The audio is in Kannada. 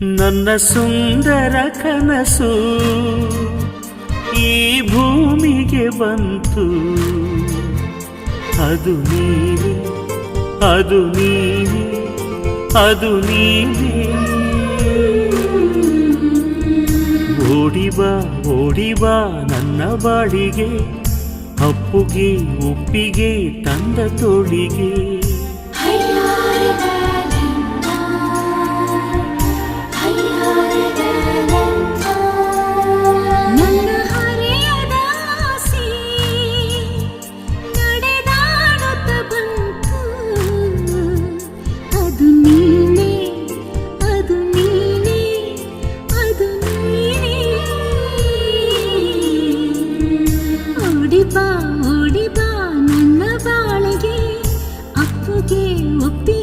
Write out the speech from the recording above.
ನನ್ನ ಸುಂದರ ಕನಸು ಈ ಭೂಮಿಗೆ ಬಂತು. ಅದು ನೀನೆ ಅದು ನೀನೆ ಅದು ನೀನೆ ಓಡಿಬಾ ಓಡಿಬಾ ನನ್ನ ಬಾಡಿಗೆ ಅಪ್ಪುಗೆ ಒಪ್ಪಿಗೆ ತಂದ ತೋಳಿಗೆ. ಬಾ ಓಡಿ ಬಾ ನನ್ನ ಬಾಳಿಗೆ. ಅಪ್ಪಗೆ ಒಪ್ಪಿ